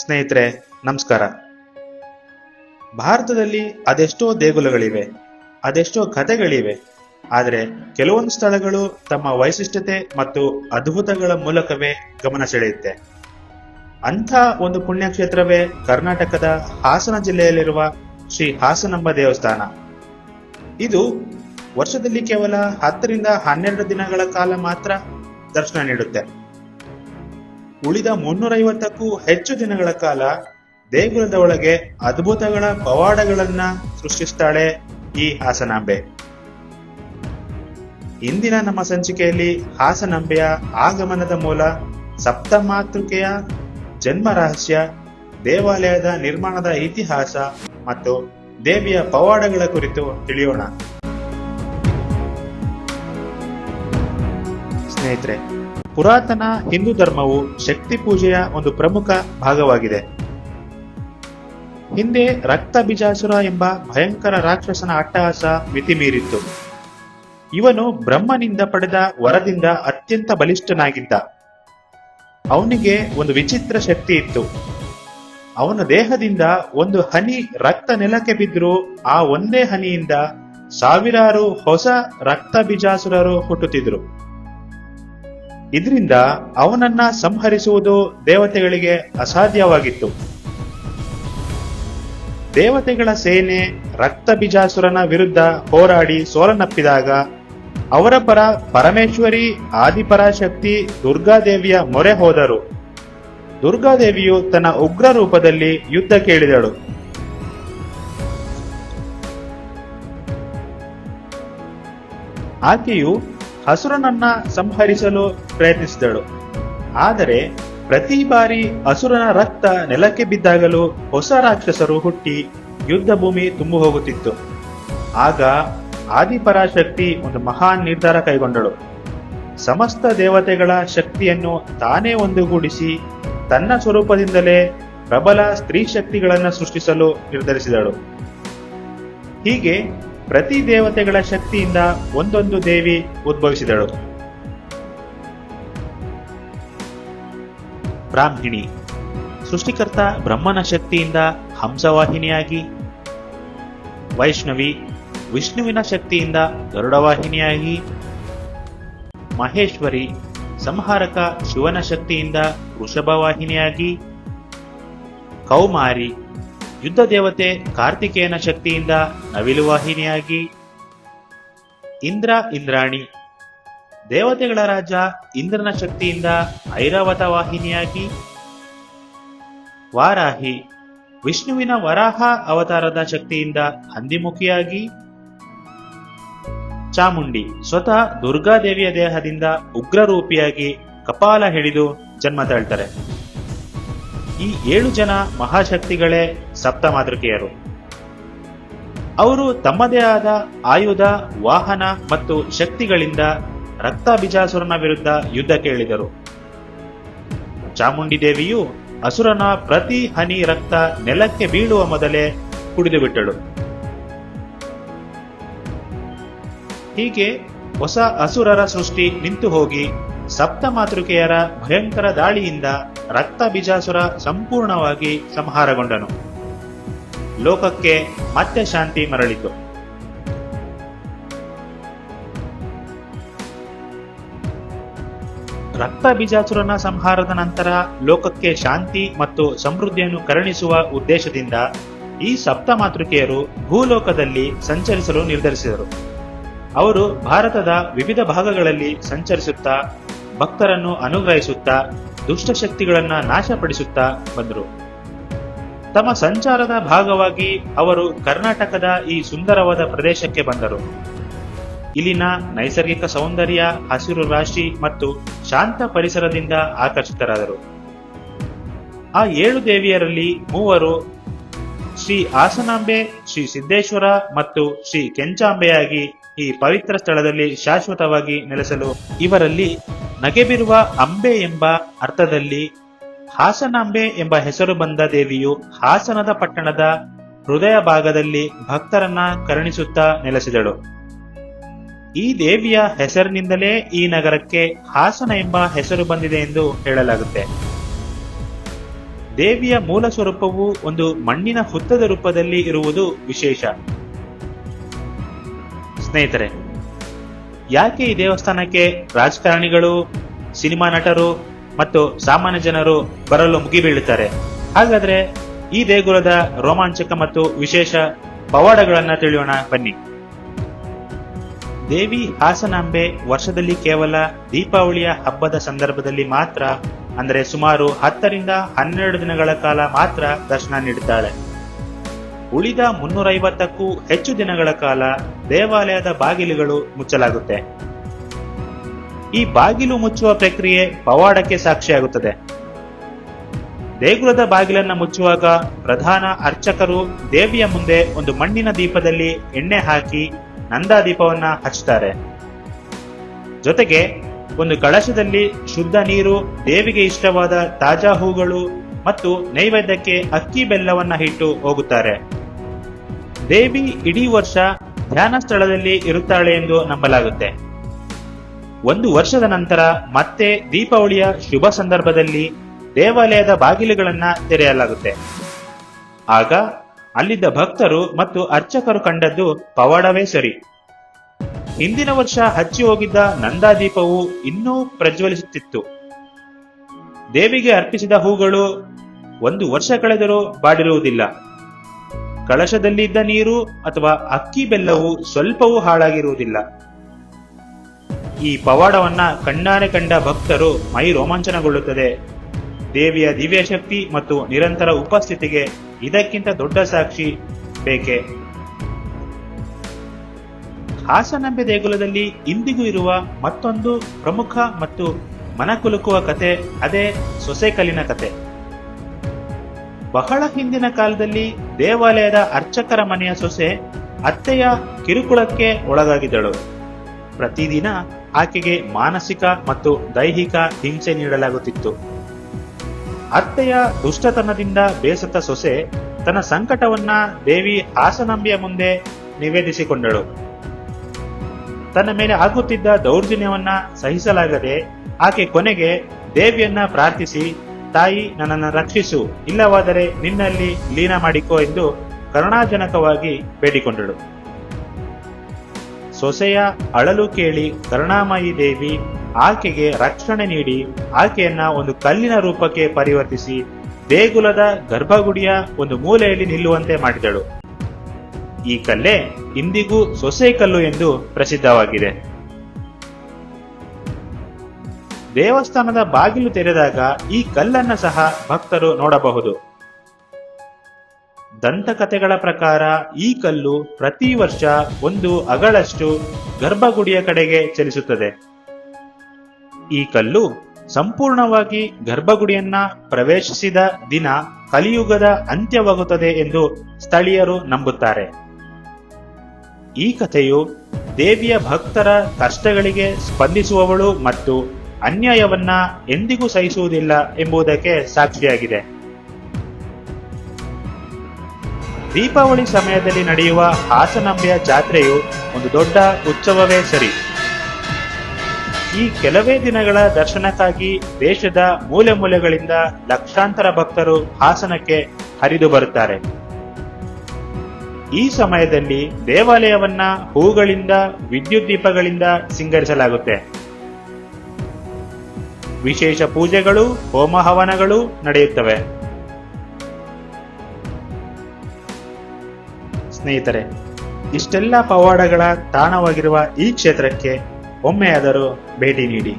ಸ್ನೇಹಿತರೆ, ನಮಸ್ಕಾರ. ಭಾರತದಲ್ಲಿ ಅದೆಷ್ಟೋ ದೇಗುಲಗಳಿವೆ, ಅದೆಷ್ಟೋ ಕಥೆಗಳಿವೆ, ಆದರೆ ಕೆಲವೊಂದು ಸ್ಥಳಗಳು ತಮ್ಮ ವೈಶಿಷ್ಟ್ಯತೆ ಮತ್ತು ಅದ್ಭುತಗಳ ಮೂಲಕವೇ ಗಮನ ಸೆಳೆಯುತ್ತೆ. ಅಂಥ ಒಂದು ಪುಣ್ಯಕ್ಷೇತ್ರವೇ ಕರ್ನಾಟಕದ ಹಾಸನ ಜಿಲ್ಲೆಯಲ್ಲಿರುವ ಶ್ರೀ ಹಾಸನಂಬ ದೇವಸ್ಥಾನ. ಇದು ವರ್ಷದಲ್ಲಿ ಕೇವಲ ಹತ್ತರಿಂದ ಹನ್ನೆರಡು ದಿನಗಳ ಕಾಲ ಮಾತ್ರ ದರ್ಶನ ನೀಡುತ್ತೆ. ಉಳಿದ ಮುನ್ನೂರೈವತ್ತಕ್ಕೂ ಹೆಚ್ಚು ದಿನಗಳ ಕಾಲ ದೇಗುಲದ ಒಳಗೆ ಅದ್ಭುತಗಳ ಪವಾಡಗಳನ್ನ ಸೃಷ್ಟಿಸ್ತಾಳೆ ಈ ಹಾಸನಾಂಬೆ. ಇಂದಿನ ನಮ್ಮ ಸಂಚಿಕೆಯಲ್ಲಿ ಹಾಸನಾಂಬೆಯ ಆಗಮನದ ಮೂಲ ಸಪ್ತಮಾತೃಕೆಯ ಜನ್ಮ ರಹಸ್ಯ, ದೇವಾಲಯದ ನಿರ್ಮಾಣದ ಇತಿಹಾಸ ಮತ್ತು ದೇವಿಯ ಪವಾಡಗಳ ಕುರಿತು ತಿಳಿಯೋಣ. ಸ್ನೇಹಿತರೆ ಪುರಾತನ ಹಿಂದೂ ಧರ್ಮವು ಶಕ್ತಿ ಪೂಜೆಯ ಒಂದು ಪ್ರಮುಖ ಭಾಗವಾಗಿದೆ. ಹಿಂದೆ ರಕ್ತ ಬಿಜಾಸುರ ಎಂಬ ಭಯಂಕರ ರಾಕ್ಷಸನ ಅಟ್ಟಹಾಸ ಮಿತಿಮೀರಿತ್ತು. ಇವನು ಬ್ರಹ್ಮನಿಂದ ಪಡೆದ ವರದಿಂದ ಅತ್ಯಂತ ಬಲಿಷ್ಠನಾಗಿದ್ದ. ಅವನಿಗೆ ಒಂದು ವಿಚಿತ್ರ ಶಕ್ತಿ ಇತ್ತು. ಅವನ ದೇಹದಿಂದ ಒಂದು ಹನಿ ರಕ್ತ ನೆಲಕ್ಕೆ ಬಿದ್ದರೂ ಆ ಒಂದೇ ಹನಿಯಿಂದ ಸಾವಿರಾರು ಹೊಸ ರಕ್ತ ಬಿಜಾಸುರರು ಹುಟ್ಟುತ್ತಿದ್ರು. ಇದರಿಂದ ಅವನನ್ನ ಸಂಹರಿಸುವುದು ದೇವತೆಗಳಿಗೆ ಅಸಾಧ್ಯವಾಗಿತ್ತು. ದೇವತೆಗಳ ಸೇನೆ ರಕ್ತ ಬಿಜಾಸುರನ ವಿರುದ್ಧ ಹೋರಾಡಿ ಸೋಲನ್ನಪ್ಪಿದಾಗ ಅವರ ಪರ ಪರಮೇಶ್ವರಿ, ಆದಿಪರಾಶಕ್ತಿ, ದುರ್ಗಾದೇವಿಯ ಮೊರೆ ಹೋದರು. ದುರ್ಗಾದೇವಿಯು ತನ್ನ ಉಗ್ರ ರೂಪದಲ್ಲಿ ಯುದ್ಧ ಕೇಳಿದಳು. ಆಕೆಯು ಹಸುರನನ್ನ ಸಂಹರಿಸಲು ಪ್ರಯತ್ನಿಸಿದಳು. ಆದರೆ ಪ್ರತಿ ಬಾರಿ ಅಸುರನ ರಕ್ತ ನೆಲಕ್ಕೆ ಬಿದ್ದಾಗಲೂ ಹೊಸ ರಾಕ್ಷಸರು ಹುಟ್ಟಿ ಯುದ್ಧ ಭೂಮಿ ತುಂಬು ಹೋಗುತ್ತಿತ್ತು. ಆಗ ಆದಿಪರಾಶಕ್ತಿ ಒಂದು ಮಹಾನ್ ನಿರ್ಧಾರ ಕೈಗೊಂಡಳು. ಸಮಸ್ತ ದೇವತೆಗಳ ಶಕ್ತಿಯನ್ನು ತಾನೇ ಒಂದುಗೂಡಿಸಿ ತನ್ನ ಸ್ವರೂಪದಿಂದಲೇ ಪ್ರಬಲ ಸ್ತ್ರೀ ಶಕ್ತಿಗಳನ್ನು ಸೃಷ್ಟಿಸಲು ನಿರ್ಧರಿಸಿದಳು. ಹೀಗೆ ಪ್ರತಿ ದೇವತೆಗಳ ಶಕ್ತಿಯಿಂದ ಒಂದೊಂದು ದೇವಿ ಉದ್ಭವಿಸಿದಳು. ಬ್ರಾಹ್ಮಿಣಿ. ಸೃಷ್ಟಿಕರ್ತ ಬ್ರಹ್ಮನ ಶಕ್ತಿಯಿಂದ ಹಂಸವಾಹಿನಿಯಾಗಿ, ವೈಷ್ಣವಿ ವಿಷ್ಣುವಿನ ಶಕ್ತಿಯಿಂದ ಗರುಡವಾಹಿನಿಯಾಗಿ, ಮಹೇಶ್ವರಿ ಸಂಹಾರಕ ಶಿವನ ಶಕ್ತಿಯಿಂದ ವೃಷಭವಾಹಿನಿಯಾಗಿ, ಕೌಮಾರಿ ಯುದ್ಧ ದೇವತೆ ಕಾರ್ತಿಕೇಯನ ಶಕ್ತಿಯಿಂದ ನವಿಲುವಾಹಿನಿಯಾಗಿ, ಇಂದ್ರ ಇಂದ್ರಾಣಿ ದೇವತೆಗಳ ರಾಜ ಇಂದ್ರನ ಶಕ್ತಿಯಿಂದ ಐರಾವತ ವಾಹಿನಿಯಾಗಿ ವಾರಾಹಿ ವಿಷ್ಣುವಿನ ವರಾಹ ಅವತಾರದ ಶಕ್ತಿಯಿಂದ ಹಂದಿಮುಖಿಯಾಗಿ ಚಾಮುಂಡಿ ಸ್ವತಃ ದುರ್ಗಾದೇವಿಯ ದೇಹದಿಂದ ಉಗ್ರರೂಪಿಯಾಗಿ ಕಪಾಲ ಹಿಡಿದು ಜನ್ಮ ತಾಳ್ತಾರೆ. ಈ ಏಳು ಜನ ಮಹಾಶಕ್ತಿಗಳೇ ಸಪ್ತ ಮಾತೃಕೆಯರು ಅವರು ತಮ್ಮದೇ ಆದ ಆಯುಧ, ವಾಹನ ಮತ್ತು ಶಕ್ತಿಗಳಿಂದ ರಕ್ತ ಬಿಜಾಸುರನ ವಿರುದ್ಧ ಯುದ್ಧ ಕೇಳಿದರು. ಚಾಮುಂಡಿ ದೇವಿಯು ಅಸುರನ ಪ್ರತಿ ಹನಿ ರಕ್ತ ನೆಲಕ್ಕೆ ಬೀಳುವ ಮೊದಲೇ ಕುಡಿದು ಬಿಟ್ಟಳು ಹೀಗೆ ಹೊಸ ಅಸುರರ ಸೃಷ್ಟಿ ನಿಂತು ಹೋಗಿ ಸಪ್ತ ಮಾತೃಕೆಯರ ಭಯಂಕರ ದಾಳಿಯಿಂದ ರಕ್ತ ಬಿಜಾಸುರ ಸಂಪೂರ್ಣವಾಗಿ ಸಂಹಾರಗೊಂಡನು. ಲೋಕಕ್ಕೆ ಮತ್ತೆ ಶಾಂತಿ ಮರಳಿತು. ರಕ್ತ ಬೀಜಾಸುರನ ಸಂಹಾರದ ನಂತರ ಲೋಕಕ್ಕೆ ಶಾಂತಿ ಮತ್ತು ಸಮೃದ್ಧಿಯನ್ನು ಕರುಣಿಸುವ ಉದ್ದೇಶದಿಂದ ಈ ಸಪ್ತ ಮಾತೃಕೆಯರು ಭೂಲೋಕದಲ್ಲಿ ಸಂಚರಿಸಲು ನಿರ್ಧರಿಸಿದರು. ಅವರು ಭಾರತದ ವಿವಿಧ ಭಾಗಗಳಲ್ಲಿ ಸಂಚರಿಸುತ್ತಾ, ಭಕ್ತರನ್ನು ಅನುಗ್ರಹಿಸುತ್ತಾ, ದುಷ್ಟಶಕ್ತಿಗಳನ್ನ ನಾಶಪಡಿಸುತ್ತಾ ಬಂದರು. ತಮ್ಮ ಸಂಚಾರದ ಭಾಗವಾಗಿ ಅವರು ಕರ್ನಾಟಕದ ಈ ಸುಂದರವಾದ ಪ್ರದೇಶಕ್ಕೆ ಬಂದರು. ಇಲ್ಲಿನ ನೈಸರ್ಗಿಕ ಸೌಂದರ್ಯ, ಹಸಿರು ರಾಶಿ ಮತ್ತು ಶಾಂತ ಪರಿಸರದಿಂದ ಆಕರ್ಷಿತರಾದರು. ಆ ಏಳು ದೇವಿಯರಲ್ಲಿ ಮೂವರು ಶ್ರೀ ಆಸನಾಂಬೆ ಶ್ರೀ ಸಿದ್ದೇಶ್ವರ ಮತ್ತು ಶ್ರೀ ಕೆಂಚಾಂಬೆಯಾಗಿ ಈ ಪವಿತ್ರ ಸ್ಥಳದಲ್ಲಿ ಶಾಶ್ವತವಾಗಿ ನೆಲೆಸಲು ಇವರಲ್ಲಿ ನಗೆಬಿರುವ ಅಂಬೆ ಎಂಬ ಅರ್ಥದಲ್ಲಿ ಹಾಸನಾಂಬೆ ಎಂಬ ಹೆಸರು ಬಂದ ದೇವಿಯು ಹಾಸನದ ಪಟ್ಟಣದ ಹೃದಯ ಭಾಗದಲ್ಲಿ ಭಕ್ತರನ್ನ ಕರುಣಿಸುತ್ತಾ ನೆಲೆಸಿದಳು. ಈ ದೇವಿಯ ಹೆಸರಿನಿಂದಲೇ ಈ ನಗರಕ್ಕೆ ಹಾಸನ ಎಂಬ ಹೆಸರು ಬಂದಿದೆ ಎಂದು ಹೇಳಲಾಗುತ್ತೆ. ದೇವಿಯ ಮೂಲ ಸ್ವರೂಪವು ಒಂದು ಮಣ್ಣಿನ ಹುತ್ತದ ರೂಪದಲ್ಲಿ ಇರುವುದು ವಿಶೇಷ. ಸ್ನೇಹಿತರೆ, ಯಾಕೆ ಈ ದೇವಸ್ಥಾನಕ್ಕೆ ರಾಜಕಾರಣಿಗಳು, ಸಿನಿಮಾ ನಟರು ಮತ್ತು ಸಾಮಾನ್ಯ ಜನರು ಬರಲು ಮುಗಿಬೀಳುತ್ತಾರೆ ಹಾಗಾದ್ರೆ ಈ ದೇಗುಲದ ರೋಮಾಂಚಕ ಮತ್ತು ವಿಶೇಷ ಪವಾಡಗಳನ್ನ ತಿಳಿಯೋಣ ಬನ್ನಿ. ದೇವಿ ಹಾಸನಾಂಬೆ ವರ್ಷದಲ್ಲಿ ಕೇವಲ ದೀಪಾವಳಿಯ ಹಬ್ಬದ ಸಂದರ್ಭದಲ್ಲಿ ಮಾತ್ರ, ಅಂದರೆ ಸುಮಾರು ಹತ್ತರಿಂದ ಹನ್ನೆರಡು ದಿನಗಳ ಕಾಲ ಮಾತ್ರ ದರ್ಶನ ನೀಡುತ್ತಾಳೆ. ಉಳಿದ ಮುನ್ನೂರೈವತ್ತಕ್ಕೂ ಹೆಚ್ಚು ದಿನಗಳ ಕಾಲ ದೇವಾಲಯದ ಬಾಗಿಲುಗಳು ಮುಚ್ಚಲಾಗುತ್ತೆ. ಈ ಬಾಗಿಲು ಮುಚ್ಚುವ ಪ್ರಕ್ರಿಯೆ ಪವಾಡಕ್ಕೆ ಸಾಕ್ಷಿಯಾಗುತ್ತದೆ. ದೇಗುಲದ ಬಾಗಿಲನ್ನು ಮುಚ್ಚುವಾಗ ಪ್ರಧಾನ ಅರ್ಚಕರು ದೇವಿಯ ಮುಂದೆ ಒಂದು ಮಣ್ಣಿನ ದೀಪದಲ್ಲಿ ಎಣ್ಣೆ ಹಾಕಿ ನಂದಾ ದೀಪವನ್ನ ಹಚ್ಚುತ್ತಾರೆ ಜೊತೆಗೆ ಒಂದು ಕಳಶದಲ್ಲಿ ಶುದ್ಧ ನೀರು, ದೇವಿಗೆ ಇಷ್ಟವಾದ ತಾಜಾ ಹೂಗಳು ಮತ್ತು ನೈವೇದ್ಯಕ್ಕೆ ಅಕ್ಕಿ ಬೆಲ್ಲವನ್ನ ಇಟ್ಟು ಹೋಗುತ್ತಾರೆ. ದೇವಿ ಇಡೀ ವರ್ಷ ಧ್ಯಾನ ಸ್ಥಳದಲ್ಲಿ ಇರುತ್ತಾಳೆ ಎಂದು ನಂಬಲಾಗುತ್ತೆ. ಒಂದು ವರ್ಷದ ನಂತರ ಮತ್ತೆ ದೀಪಾವಳಿಯ ಶುಭ ಸಂದರ್ಭದಲ್ಲಿ ದೇವಾಲಯದ ಬಾಗಿಲುಗಳನ್ನ ತೆರೆಯಲಾಗುತ್ತೆ. ಆಗ ಅಲ್ಲಿದ್ದ ಭಕ್ತರು ಮತ್ತು ಅರ್ಚಕರು ಕಂಡದ್ದು ಪವಾಡವೇ ಸರಿ. ಹಿಂದಿನ ವರ್ಷ ಹಚ್ಚಿ ಹೋಗಿದ್ದ ನಂದಾದೀಪವು ಇನ್ನೂ ಪ್ರಜ್ವಲಿಸುತ್ತಿತ್ತು. ದೇವಿಗೆ ಅರ್ಪಿಸಿದ ಹೂಗಳು ಒಂದು ವರ್ಷ ಕಳೆದರೂ ಬಾಡಿರುವುದಿಲ್ಲ. ಕಳಶದಲ್ಲಿದ್ದ ನೀರು ಅಥವಾ ಅಕ್ಕಿ ಬೆಲ್ಲವು ಸ್ವಲ್ಪವೂ ಹಾಳಾಗಿರುವುದಿಲ್ಲ. ಈ ಪವಾಡವನ್ನ ಕಣ್ಣಾರೆ ಕಂಡ ಭಕ್ತರು ಮೈ ರೋಮಾಂಚನಗೊಳ್ಳುತ್ತದೆ ದೇವಿಯ ದಿವ್ಯ ಶಕ್ತಿ ಮತ್ತು ನಿರಂತರ ಉಪಸ್ಥಿತಿಗೆ ಇದಕ್ಕಿಂತ ದೊಡ್ಡ ಸಾಕ್ಷಿ ಬೇಕೆ? ಹಾಸನಂಬೆ ದೇಗುಲದಲ್ಲಿ ಇಂದಿಗೂ ಇರುವ ಮತ್ತೊಂದು ಪ್ರಮುಖ ಮತ್ತು ಮನಕುಲುಕುವ ಕತೆ, ಅದೇ ಸೊಸೆಕಲ್ಲಿನ ಕತೆ. ಬಹಳ ಹಿಂದಿನ ಕಾಲದಲ್ಲಿ ದೇವಾಲಯದ ಅರ್ಚಕರ ಮನೆಯ ಸೊಸೆ ಅತ್ತೆಯ ಕಿರುಕುಳಕ್ಕೆ ಒಳಗಾಗಿದ್ದಳು. ಪ್ರತಿದಿನ ಆಕೆಗೆ ಮಾನಸಿಕ ಮತ್ತು ದೈಹಿಕ ಹಿಂಸೆ ನೀಡಲಾಗುತ್ತಿತ್ತು. ಅತ್ತೆಯ ದುಷ್ಟತನದಿಂದ ಬೇಸತ್ತ ಸೊಸೆ ತನ್ನ ಸಂಕಟವನ್ನ ದೇವಿ ಹಾಸನಂಬಿಯ ಮುಂದೆ ನಿವೇದಿಸಿಕೊಂಡಳು. ತನ್ನ ಮೇಲೆ ಆಗುತ್ತಿದ್ದ ದೌರ್ಜನ್ಯವನ್ನ ಸಹಿಸಲಾಗದೆ ಆಕೆ ಕೊನೆಗೆ ದೇವಿಯನ್ನ ಪ್ರಾರ್ಥಿಸಿ, ತಾಯಿ, ನನ್ನನ್ನು ರಕ್ಷಿಸು. ಇಲ್ಲವಾದರೆ ನಿನ್ನಲ್ಲಿ ಲೀನ ಮಾಡಿಕೋ ಎಂದು ಕರುಣಾಜನಕವಾಗಿ ಬೇಡಿಕೊಂಡಳು. ಸೊಸೆಯ ಅಳಲು ಕೇಳಿ ಕರುಣಾಮಯಿ ದೇವಿ ಆಕೆಗೆ ರಕ್ಷಣೆ ನೀಡಿ ಆಕೆಯನ್ನ ಒಂದು ಕಲ್ಲಿನ ರೂಪಕ್ಕೆ ಪರಿವರ್ತಿಸಿ ದೇಗುಲದ ಗರ್ಭಗುಡಿಯ ಒಂದು ಮೂಲೆಯಲ್ಲಿ ನಿಲ್ಲುವಂತೆ ಮಾಡಿದಳು. ಈ ಕಲ್ಲೇ ಇಂದಿಗೂ ಸೊಸೆ ಕಲ್ಲು ಎಂದು ಪ್ರಸಿದ್ಧವಾಗಿದೆ. ದೇವಸ್ಥಾನದ ಬಾಗಿಲು ತೆರೆದಾಗ ಈ ಕಲ್ಲನ್ನ ಸಹ ಭಕ್ತರು ನೋಡಬಹುದು. ದಂತಕಥೆಗಳ ಪ್ರಕಾರ ಈ ಕಲ್ಲು ಪ್ರತಿ ವರ್ಷ ಒಂದು ಅಗಳಷ್ಟು ಗರ್ಭಗುಡಿಯ ಕಡೆಗೆ ಚಲಿಸುತ್ತದೆ. ಈ ಕಲ್ಲು ಸಂಪೂರ್ಣವಾಗಿ ಗರ್ಭಗುಡಿಯನ್ನ ಪ್ರವೇಶಿಸಿದ ದಿನ ಕಲಿಯುಗದ ಅಂತ್ಯವಾಗುತ್ತದೆ ಎಂದು ಸ್ಥಳೀಯರು ನಂಬುತ್ತಾರೆ. ಈ ಕಥೆಯು ದೇವಿಯ ಭಕ್ತರ ಕಷ್ಟಗಳಿಗೆ ಸ್ಪಂದಿಸುವವಳು ಮತ್ತು ಅನ್ಯಾಯವನ್ನ ಎಂದಿಗೂ ಸಹಿಸುವುದಿಲ್ಲ ಎಂಬುದಕ್ಕೆ ಸಾಕ್ಷಿಯಾಗಿದೆ. ದೀಪಾವಳಿ ಸಮಯದಲ್ಲಿ ನಡೆಯುವ ಹಾಸನಾಂಬೆಯ ಜಾತ್ರೆಯು ಒಂದು ದೊಡ್ಡ ಉತ್ಸವವೇ ಸರಿ. ಈ ಕೆಲವೇ ದಿನಗಳ ದರ್ಶನಕ್ಕಾಗಿ ದೇಶದ ಮೂಲೆ ಮೂಲೆಗಳಿಂದ ಲಕ್ಷಾಂತರ ಭಕ್ತರು ಹಾಸನಕ್ಕೆ ಹರಿದು ಬರುತ್ತಾರೆ. ಈ ಸಮಯದಲ್ಲಿ ದೇವಾಲಯವನ್ನ ಹೂಗಳಿಂದ, ವಿದ್ಯುತ್ ದೀಪಗಳಿಂದ ಸಿಂಗರಿಸಲಾಗುತ್ತೆ. ವಿಶೇಷ ಪೂಜೆಗಳು ಹೋಮ ಹವನಗಳು ನಡೆಯುತ್ತವೆ. ಸ್ನೇಹಿತರೆ, ಇಷ್ಟೆಲ್ಲ ಪವಾಡಗಳ ತಾಣವಾಗಿರುವ ಈ ಕ್ಷೇತ್ರಕ್ಕೆ ಒಮ್ಮೆಯಾದರೂ ಭೇಟಿ ನೀಡಿ.